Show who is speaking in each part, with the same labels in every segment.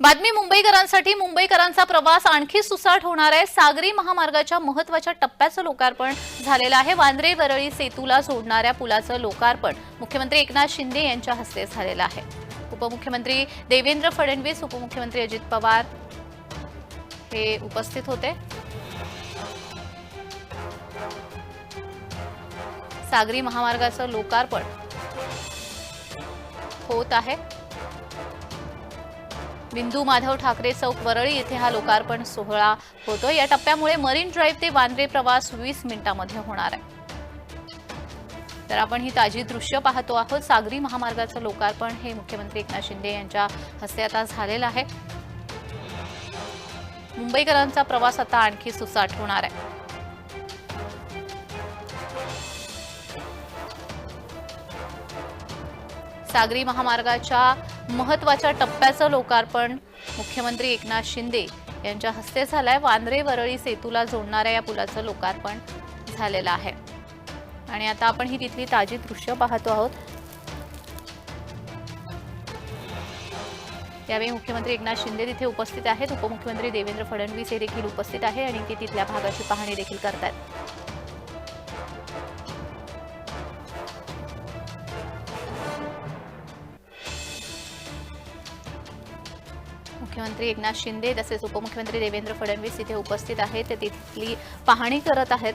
Speaker 1: बातमी मुंबईकरांसाठी. मुंबईकरांचा प्रवास आणखी सुसाट होणार आहे. सागरी महामार्गाच्या महत्त्वाच्या टप्प्याचं लोकार्पण झालेलं आहे. वांद्रे वरळी सेतूला जोडणाऱ्या पुलाचं लोकार्पण मुख्यमंत्री एकनाथ शिंदे यांच्या हस्ते झालेलं आहे. उपमुख्यमंत्री देवेंद्र फडणवीस उपमुख्यमंत्री अजित पवार हे उपस्थित होते. सागरी महामार्गाचं लोकार्पण होत आहे. बिंदू माधव ठाकरे चौक वरळी येथे हा लोकार्पण सोहळा होतो या टप्प्यामुळे मरीन ड्राईव्ह ते वांद्रे प्रवास वीस मिनिटांमध्ये होणार आहे. तर आपण ही ताजी दृश्य पाहतो आहोत. सागरी महामार्गाचं लोकार्पण हे मुख्यमंत्री एकनाथ शिंदे यांच्या हस्ते आता झालेलं आहे. मुंबईकरांचा प्रवास आता आणखी सुसाट होणार आहे. सागरी महामार्गाच्या महत्त्वाच्या टप्प्याचं लोकार्पण. मुख्यमंत्री एकनाथ शिंदे यांच्या हस्ते झालंय वांद्रे वरळी सेतूला जोडणाऱ्या या पुलाचं लोकार्पण झालेलं आहे. आणि आता आपण ही तिथली ताजी दृश्य पाहतो आहोत. यावेळी मुख्यमंत्री एकनाथ शिंदे तिथे उपस्थित आहेत. उपमुख्यमंत्री देवेंद्र फडणवीस हे देखील उपस्थित आहे आणि ते तिथल्या भागाची पाहणी देखील करतात मुख्यमंत्री एकनाथ शिंदे तसेच उपमुख्यमंत्री देवेंद्र फडणवीस इथे उपस्थित आहेत. ते तिथली पाहणी करत आहेत.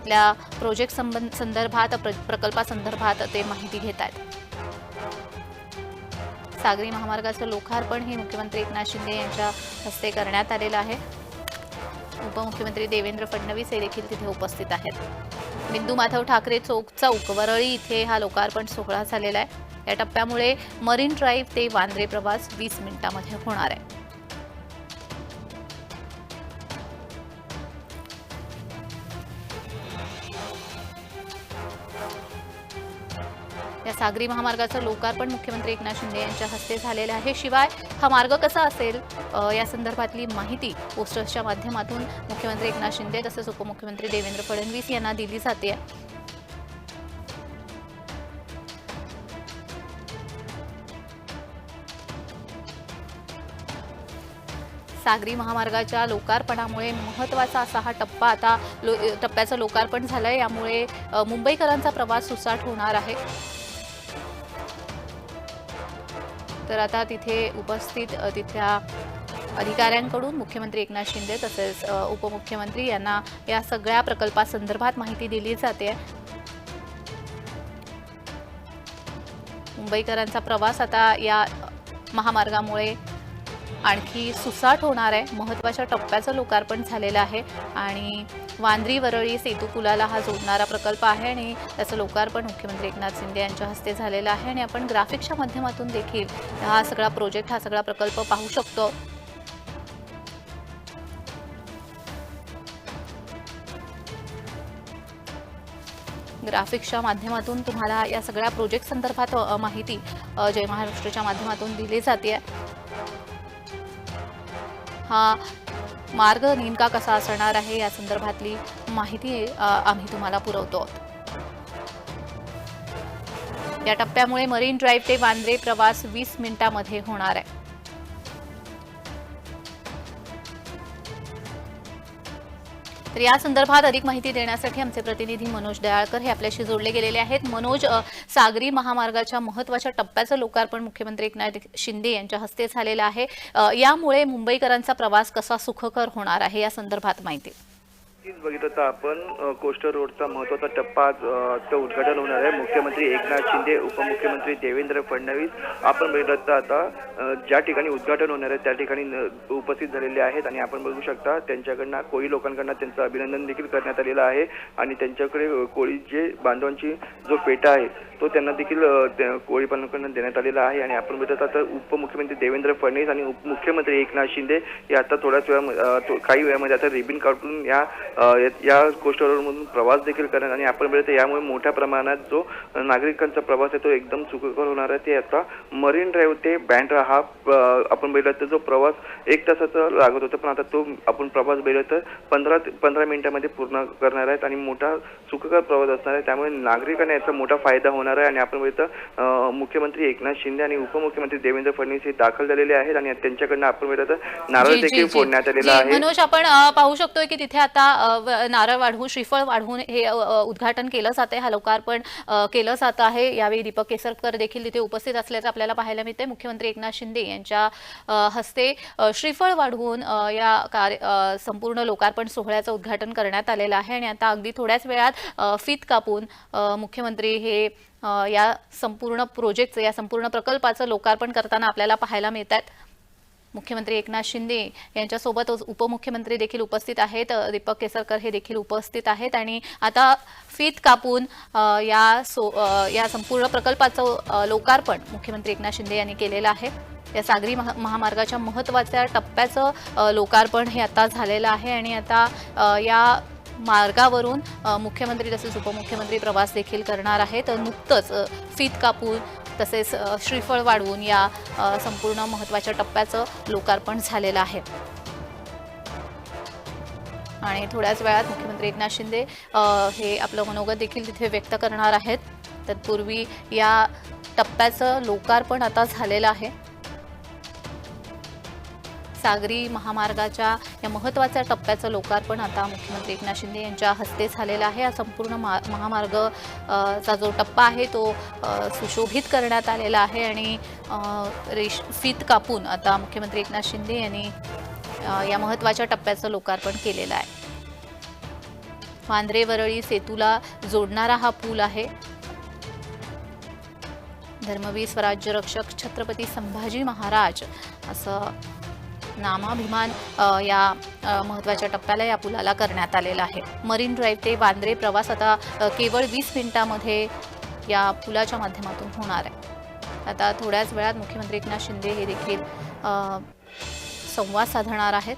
Speaker 1: आपल्या प्रोजेक्ट संबंध संदर्भात प्र- प्रकल्पासंदर्भात ते माहिती घेत आहेत. सागरी महामार्गाचं लोकार्पण हे मुख्यमंत्री एकनाथ शिंदे यांच्या हस्ते करण्यात आलेलं आहे. उपमुख्यमंत्री देवेंद्र फडणवीस हे देखील तिथे उपस्थित आहेत. बिंदू माधव ठाकरे चौक चौक वरळी इथे हा लोकार्पण सोहळा झालेला आहे. या टप्प्यामुळे मरीन ड्राईव्ह ते वांद्रे प्रवास वीस मिनिटांमध्ये होणार आहे. या सागरी महामार्गाचं लोकार्पण मुख्यमंत्री एकनाथ शिंदे यांच्या हस्ते झालेलं आहे. शिवाय हा मार्ग कसा असेल या संदर्भातली माहिती पोस्टर्सच्या माध्यमातून मुख्यमंत्री एकनाथ शिंदे तसंच उपमुख्यमंत्री देवेंद्र फडणवीस यांना दिली जाते. सागरी महामार्गाच्या लोकार्पणामुळे महत्त्वाचा असा हा टप्पा आता लो टप्प्याचं लोकार्पण झालंय. यामुळे मुंबईकरांचा प्रवास सुसाट होणार आहे. तर आता तिथे उपस्थित तिथल्या अधिकाऱ्यांकडून मुख्यमंत्री एकनाथ शिंदे तसेच उपमुख्यमंत्री यांना या सगळ्या प्रकल्पासंदर्भात माहिती दिली जाते. मुंबईकरांचा प्रवास आता या महामार्गामुळे आणखी सुसाट होणार आहे. महत्त्वाच्या टप्प्याचं लोकार्पण झालेलं आहे. आणि वांद्री वरळी सेतुपुलाला हा जोडणारा प्रकल्प आहे आणि त्याचं लोकार्पण मुख्यमंत्री एकनाथ शिंदे यांच्या हस्ते झालेलं आहे. आणि आपण ग्राफिक्सच्या माध्यमातून देखील हा सगळा प्रोजेक्ट हा सगळा प्रकल्प पाहू शकतो. ग्राफिक्सच्या माध्यमातून तुम्हाला या सगळ्या प्रोजेक्ट संदर्भात माहिती जय महाराष्ट्राच्या माध्यमातून दिली जाते. हा मार्ग नेमका कसा असणार आहे या संदर्भातली माहिती आम्ही तुम्हाला पुरवतो आहोत. या टप्प्यामुळे मरीन ड्राईव्ह ते वांद्रे प्रवास वीस मिनिटांमध्ये होणार आहे तर या संदर्भात अधिक माहिती देण्यासाठी आमचे प्रतिनिधी मनोज दयाळकर हे आपल्याशी जोडले गेलेले आहेत. मनोज सागरी महामार्गाच्या महत्त्वाच्या टप्प्याचं लोकार्पण मुख्यमंत्री एकनाथ शिंदे यांच्या हस्ते झालेलं आहे. यामुळे मुंबईकरांचा प्रवास कसा सुखकर होणार आहे या संदर्भात माहिती.
Speaker 2: बघितलं तर आपण कोस्टर रोडचा महत्त्वाचा टप्पा आजचं उद्घाटन होणार आहे. मुख्यमंत्री एकनाथ शिंदे उपमुख्यमंत्री देवेंद्र फडणवीस आपण बघितलं तर आता ज्या ठिकाणी उद्घाटन होणार आहे त्या ठिकाणी न- उपस्थित झालेले आहेत आणि आपण बघू शकता त्यांच्याकडनं कोळी लोकांकडनं त्यांचं अभिनंदन देखील करण्यात आलेलं आहे. आणि त्यांच्याकडे कोळी जे बांधवांची जो पेटा आहे तो त्यांना देखील कोळी बांधवांकडून देण्यात आलेला आहे आणि आपण बघत आता उपमुख्यमंत्री देवेंद्र फडणवीस आणि उपमुख्यमंत्री एकनाथ शिंदे हे आता थोड्याच वेळा काही वेळामध्ये आता रिबिन काढून या या- या प्रवास देखील करणार आणि आपण बघत यामुळे मोठ्या प्रमाणात जो नागरिकांचा प्रवास आहे तो एकदम सुखकर होणार आहे. ते आता मरीन ड्राईव्ह ते बँड्रा हा आपण बघितलं तर जो प्रवास एक तासाचा लागत होता पण आता तो आपण प्रवास बघितलं तर पंधरा ते- पंधरा मिनिटामध्ये पूर्ण करणार आहेत आणि मोठा सुखकर प्रवास असणार आहे. त्यामुळे नागरिकांना याचा मोठा फायदा होणार होणार आहे आणि आपण बघितलं अ, मुख्यमंत्री एकनाथ शिंदे आणि उपमुख्यमंत्री देवेंद्र फडणवीस हे दाखल झालेले आहेत आणि त्यांच्याकडनं आपण बघितलं तर नारळ देखील. फोडण्यात आलेला आहे.
Speaker 1: मनोज आपण पाहू शकतोय की तिथे आता नारळ वाढवून श्रीफळ वाढवून हे उद्घाटन केलं जात आहे हा लोकार्पण केलं जात आहे. यावेळी दीपक केसरकर देखील तिथे उपस्थित असल्याचं आपल्याला पाहायला मिळते मुख्यमंत्री एकनाथ शिंदे यांच्या हस्ते श्रीफळ वाढवून या कार्य संपूर्ण लोकार्पण सोहळ्याचं उद्घाटन करण्यात आलेलं आहे. आणि आता अगदी थोड्याच वेळात फीत कापून मुख्यमंत्री हे या संपूर्ण प्रोजेक्टचं या संपूर्ण प्रकल्पाचं लोकार्पण करताना आपल्याला पाहायला मिळत आहेत मुख्यमंत्री एकनाथ शिंदे यांच्यासोबत उपमुख्यमंत्री देखील उपस्थित आहेत. दीपक केसरकर हे देखील उपस्थित आहेत. आणि आता फीत कापून या सो या संपूर्ण प्रकल्पाचं लोकार्पण मुख्यमंत्री एकनाथ शिंदे यांनी केलेलं आहे. या सागरी महा महामार्गाच्या महत्त्वाच्या टप्प्याचं लोकार्पण हे आता झालेलं आहे. आणि आता या मार्गावरून मुख्यमंत्री तसेच उपमुख्यमंत्री प्रवास देखील करणार आहेत. नुकतंच फित फीत कापून तसेच श्रीफळ वाढवून या संपूर्ण महत्त्वाच्या टप्प्याचं लोकार्पण झालेलं आहे. आणि थोड्याच वेळात मुख्यमंत्री एकनाथ शिंदे हे आपलं मनोगत देखील तिथे व्यक्त करणार आहेत. तत्पूर्वी या टप्प्याचं लोकार्पण आता झालेलं आहे. सागरी महामार्गाच्या या महत्त्वाच्या टप्प्याचं लोकार्पण आता मुख्यमंत्री एकनाथ शिंदे यांच्या हस्ते झालेलं आहे. हा संपूर्ण महा महामार्ग चा जो टप्पा आहे तो सुशोभित करण्यात आलेला आहे आणि रेश फीत कापून आता मुख्यमंत्री एकनाथ शिंदे यांनी या महत्त्वाच्या टप्प्याचं लोकार्पण केलेलं आहे. वांद्रे वरळी सेतूला जोडणारा हा पूल आहे. धर्मवीर स्वराज्य रक्षक छत्रपती संभाजी महाराज असं नामाभिमान या महत्त्वाच्या टप्प्याला या पुलाला करण्यात आलेला आहे. मरीन ड्राईव्ह ते वांद्रे प्रवास आता केवळ वीस मिनिटामध्ये या पुलाच्या माध्यमातून होणार आहे. आता थोड्याच वेळात मुख्यमंत्री एकनाथ शिंदे हे देखील संवाद साधणार आहेत.